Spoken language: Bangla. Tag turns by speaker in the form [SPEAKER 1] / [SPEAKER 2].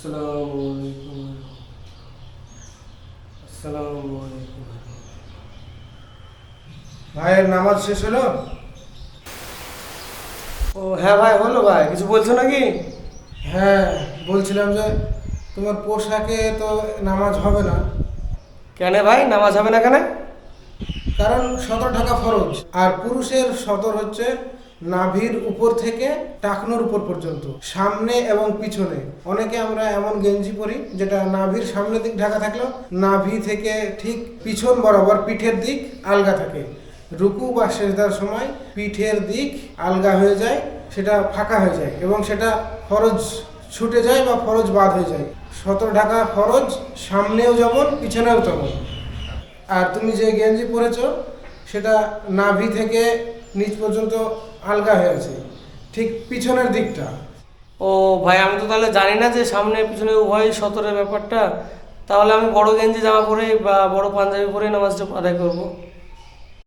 [SPEAKER 1] আসসালামু আলাইকুম। আসসালামু আলাইকুম
[SPEAKER 2] ভাইয়ের নামাজ শেষ হলো?
[SPEAKER 1] ও হ্যাঁ ভাই হলো ভাই কিছু বলছো নাকি?
[SPEAKER 2] হ্যাঁ বলছিলাম যে তোমার পোশাকে তো নামাজ হবে না।
[SPEAKER 1] কেন ভাই নামাজ হবে না কেন?
[SPEAKER 2] কারণ সতর ঢাকা ফরজ আর পুরুষের সতর হচ্ছে নাভির উপর থেকে টাকনোর উপর পর্যন্ত, সামনে এবং পিছনে। অনেকে আমরা এমন গেঞ্জি পরি যেটা নাভির সামনের দিক ঢাকা থাকলেও নাভি থেকে ঠিক পিছন বরাবর পিঠের দিক আলগা থাকে। রুকু বা সেজদার সময় পিঠের দিক আলগা হয়ে যায়, সেটা ফাঁকা হয়ে যায় এবং সেটা ফরজ ছুটে যায় বা ফরজ বাদ হয়ে যায়। সতর ঢাকা ফরজ, সামনেও যেমন, পিছনেও তেমন। আর তুমি যে গেঞ্জি পরেছ, সেটা নাভি থেকে নিচ পর্যন্ত আলগা হয়ে আছে ঠিক পিছনের দিকটা।
[SPEAKER 1] ও ভাই, আমি তো তাহলে জানি না যে সামনে পিছনে উভয় সতরের ব্যাপারটা। তাহলে আমি বড় গেঞ্জি জামা পরে বা বড় পাঞ্জাবি পরে নামাজটা আদায় করব।